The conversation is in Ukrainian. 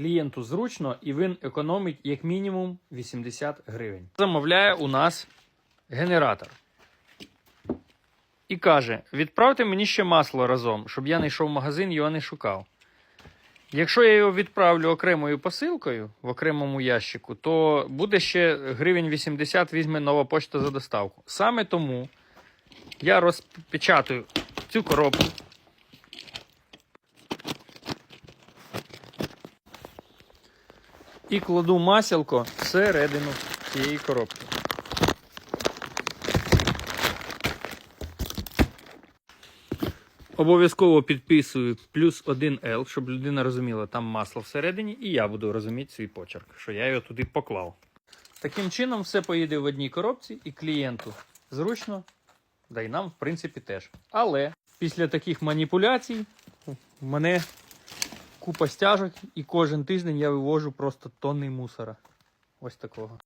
Клієнту зручно і він економить як мінімум 80 гривень. Замовляє у нас генератор. І каже: відправте мені ще масло разом, щоб я не йшов в магазин, його не шукав. Якщо я його відправлю окремою посилкою в окремому ящику, то буде ще гривень 80 візьме нова почта за доставку. Саме тому я розпечатую цю коробку. І кладу масілко всередину цієї коробки. Обов'язково підписую плюс 1L, щоб людина розуміла, там масло всередині, і я буду розуміти свій почерк, що я його туди поклав. Таким чином, все поїде в одній коробці, і клієнту зручно, да й нам, в принципі, теж. Але після таких маніпуляцій мене купа стяжок, і кожен тиждень я вивожу просто тонни мусора. Ось такого.